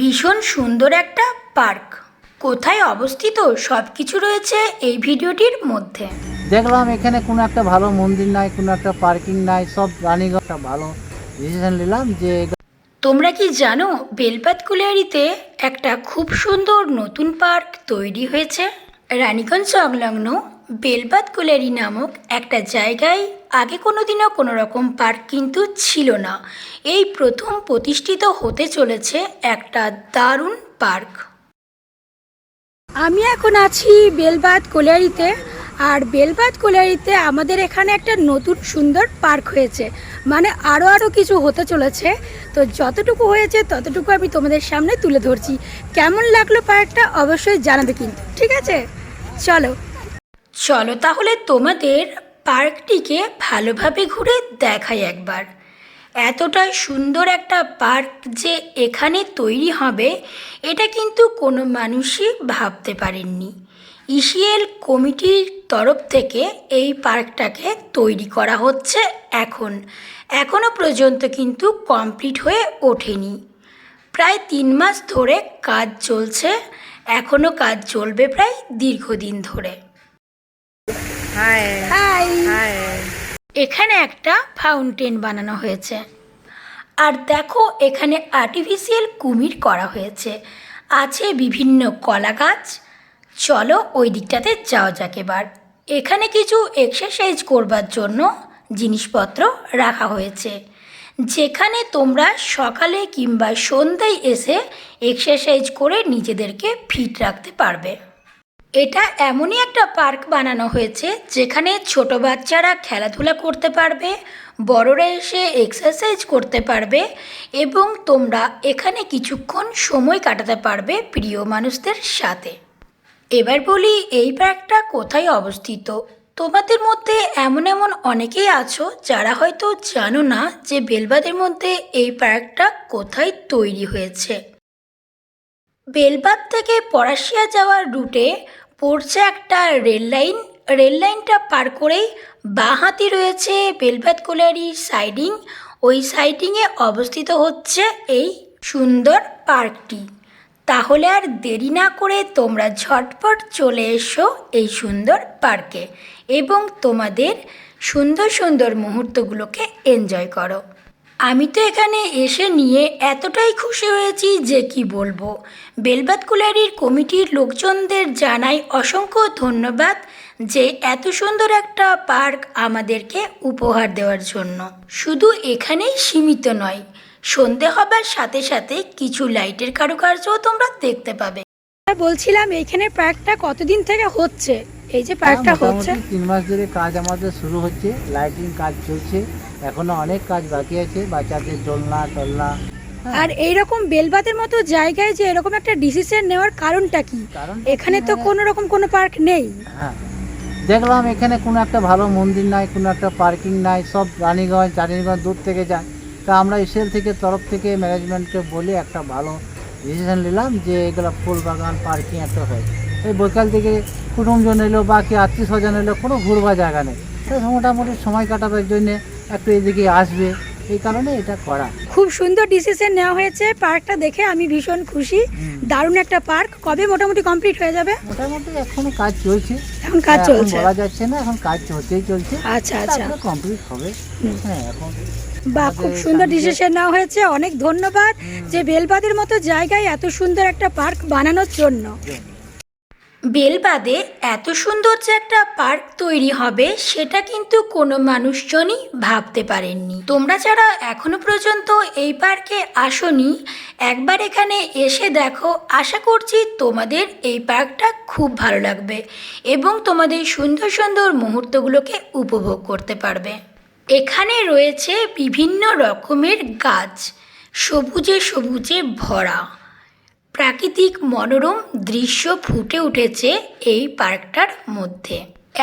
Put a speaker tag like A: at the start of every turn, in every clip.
A: ভীষণ সুন্দর একটা পার্ক। কোথায় অবস্থিত সব কিছু রয়েছে এই ভিডিওটির মধ্যে।
B: দেখলাম এখানে কোনো একটা ভালো মন্দির নাই কোনো একটা পার্কিং নাই সব রানীগঞ্জ একটা ভালো ডিসিশন নিলাম যে
A: তোমরা কি জানো বেলপাত কুলিয়ারিতে একটা খুব সুন্দর নতুন পার্ক তৈরি হয়েছে? রানীগঞ্জ সংলগ্ন বেলপাত কুলিয়ারি নামক একটা জায়গায় আগে কোনো দিনও কোনো রকম পার্ক কিন্তু ছিল না। এই প্রথম প্রতিষ্ঠিত হতে চলেছে একটা দারুণ পার্ক। আমি এখন আছি বেলবাদ কোলিয়ারিতে আর বেলবাদ কোলিয়ারিতে আমাদের এখানে একটা নতুন সুন্দর পার্ক হয়েছে। মানে আরও আরও কিছু হতে চলেছে। তো যতটুকু হয়েছে ততটুকু আমি তোমাদের সামনে তুলে ধরছি। কেমন লাগল পার্কটা অবশ্যই জানাবে কিন্তু ঠিক আছে? চলো। চলো তাহলে তোমাদের পার্কটিকে ভালোভাবে ঘুরে দেখাই একবার। এতটাই সুন্দর একটা পার্ক যে এখানে তৈরি হবে, এটা কিন্তু কোনো মানুষই ভাবতে পারেননি। ইসিএল কমিটির তরফ থেকে এই পার্কটাকে তৈরি করা হচ্ছে এখন। এখনও পর্যন্ত কিন্তু কমপ্লিট হয়ে ওঠেনি। প্রায় তিন মাস ধরে কাজ চলছে এখনও কাজ চলবে প্রায় দীর্ঘদিন ধরে।
C: হাই
A: হাই
C: হাই
A: এখানে একটা ফাউন্টেন বানানো হয়েছে। আর দেখো এখানে আর্টিফিশিয়াল কুমির করা হয়েছে। আছে বিভিন্ন কলা গাছ। চলো ওই দিকটাতে যাওয়া যাক এবার। এখানে কিছু এক্সারসাইজ করবার জন্য জিনিসপত্র রাখা হয়েছে। যেখানে তোমরা সকালে কিংবা সন্ধ্যায় এসে এক্সারসাইজ করে নিজেদেরকে ফিট রাখতে পারবে। এটা এমনই একটা পার্ক বানানো হয়েছে যেখানে ছোট বাচ্চারা খেলাধুলা করতে পারবে, বড়রা এসে এক্সারসাইজ করতে পারবে এবং তোমরা এখানে কিছুক্ষণ সময় কাটাতে পারবে প্রিয় মানুষদের সাথে। এবার বলি এই পার্কটা কোথায় অবস্থিত? তোমাদের মধ্যে এমন এমন অনেকেই আছো যারা হয়তো জানো না যে বেলবাদের মধ্যে এই পার্কটা কোথায় তৈরি হয়েছে। বেলবাদ থেকে পরাশিয়া যাওয়ার রুটে পড়ছে একটা রেল লাইন। রেল লাইনটা পার করেই বাঁ হাতি রয়েছে বেলবাদ কোলিয়ারির সাইডিং। ওই সাইডিংয়ে অবস্থিত হচ্ছে এই সুন্দর পার্কটি। তাহলে আর দেরি না করে তোমরা ঝটপট চলে এসো এই সুন্দর পার্কে এবং তোমাদের সুন্দর সুন্দর মুহূর্তগুলোকে এনজয় করো। আমি তো এখানে এসে নিয়ে এতটাই খুশি হয়েছি যে কি বলব। বেলবাদ কুলারির কমিটির লোকজনদের জানাই অসংখ্য ধন্যবাদ যে এত সুন্দর একটা পার্ক আমাদেরকে উপহার দেওয়ার জন্য। শুধু এখানেই সীমিত নয় সন্ধে হবার সাথে সাথে কিছু লাইটের কারুকার্যও তোমরা দেখতে পাবে। বলছিলাম এইখানে পার্কটা কতদিন থেকে হচ্ছে? এই যে পার্কটা হচ্ছে।
B: তিন মাস ধরে কাজ আমাদের শুরু হচ্ছে লাইটিং কাজ চলছে। এখনও অনেক কাজ বাকি আছে বাচ্চাদের দোলনা টোলনা হ্যাঁ,
A: আর এইরকম বেলবাতের মতো জায়গায় যে এরকম একটা ডিসিশন নেওয়ার কারণটা কি? এখানে তো কোনো রকম কোনো পার্ক নেই।
B: হ্যাঁ। দেখলাম এখানে কোনো একটা ভালো মন্দির নাই কোনো একটা পার্কিং নাই সব রানীগঞ্জ রানীগঞ্জ দূর থেকে যায়। তা আমরা এসএল থেকে তরফ থেকে ম্যানেজমেন্টকে বলে একটা ভালো ডিসিশন নিলাম যে এগুলো ফুল বাগান পার্কিং একটা হয়। এই বৈকাল থেকে কুটুমজন এলো বা কি আত্মীয় স্বজন এলো কোনো ঘুরবার জায়গা নেই। মোটামুটি সময় কাটাবার জন্যে একটু এদিকে আসবে। এই কারণে এটা করা।
A: খুব সুন্দর ডিসিশন নেওয়া হয়েছে। পার্কটা দেখে আমি ভীষণ খুশি। দারুণ একটা পার্ক। কবে মোটামুটি কমপ্লিট হয়ে যাবে?
B: মোটামুটি এখনও কাজ চলছে।
A: এখন কাজ চলছে।
B: বলা যাচ্ছে না এখন কাজ হতেই চলছে।
A: আচ্ছা আচ্ছা।
B: কমপ্লিট হবে। হ্যাঁ এখন
A: বা খুব সুন্দর ডিসিশন নেওয়া হয়েছে। অনেক ধন্যবাদ যে বেলবাদের মতো জায়গায় এত সুন্দর একটা পার্ক বানানোর জন্য। বেলবাদে এত সুন্দর যে একটা পার্ক তৈরি হবে, সেটা কিন্তু কোনো মানুষজনই ভাবতে পারেননি। তোমরা যারা এখনও পর্যন্ত এই পার্কে আসনি, একবার এখানে এসে দেখো। আশা করছি তোমাদের এই পার্কটা খুব ভালো লাগবে এবং তোমাদের সুন্দর সুন্দর মুহূর্তগুলোকে উপভোগ করতে পারবে। এখানে রয়েছে বিভিন্ন রকমের গাছ, সবুজে সবুজে ভরা। প্রাকৃতিক মনোরম দৃশ্য ফুটে উঠেছে এই পার্কটার মধ্যে।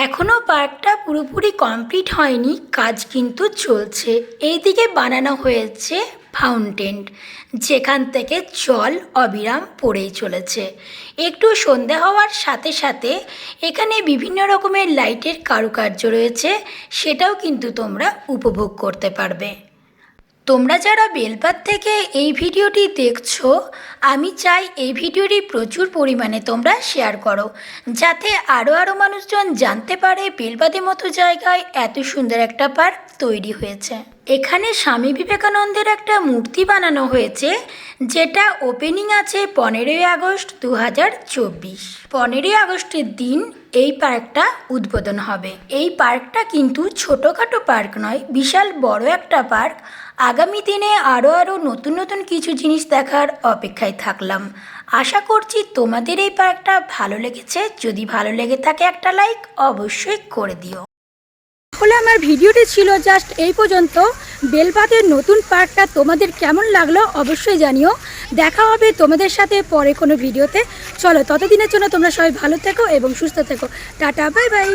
A: এখনও পার্কটা পুরোপুরি কমপ্লিট হয়নি, কাজ কিন্তু চলছে। এইদিকে বানানো হয়েছে ফাউন্টেন, যেখান থেকে জল অবিরাম পড়েই চলেছে। একটু সন্ধে হওয়ার সাথে সাথে এখানে বিভিন্ন রকমের লাইটের কারুকার্য রয়েছে, সেটাও কিন্তু তোমরা উপভোগ করতে পারবে। তোমরা যারা বেলপাত থেকে এই ভিডিওটি দেখছ, আমি চাই এই ভিডিওটি প্রচুর পরিমাণে তোমরা শেয়ার করো, যাতে আরও আরও মানুষজন জানতে পারে বেলপাতের মতো জায়গায় এত সুন্দর একটা পার্ক তৈরি হয়েছে। এখানে স্বামী বিবেকানন্দের একটা মূর্তি বানানো হয়েছে, যেটা ওপেনিং আছে পনেরোই আগস্ট দু হাজার চব্বিশ। পনেরোই আগস্টের দিন এই পার্কটা উদ্বোধন হবে। এই পার্কটা কিন্তু ছোটোখাটো পার্ক নয়, বিশাল বড় একটা পার্ক। আগামী দিনে আরও আরও নতুন নতুন কিছু জিনিস দেখার অপেক্ষায় থাকলাম। আশা করছি তোমাদের এই পার্কটা ভালো লেগেছে। যদি ভালো লেগে থাকে একটা লাইক অবশ্যই করে দিও।
D: তাহলে আমার ভিডিওটি ছিল জাস্ট এই পর্যন্ত। বেলপাতের নতুন পার্কটা তোমাদের কেমন লাগল অবশ্যই জানিও। দেখা হবে তোমাদের সাথে পরে কোনো ভিডিওতে। চলো, ততদিনের জন্য তোমরা সবাই ভালো থেকো এবং সুস্থ থেকো। Tata bye bye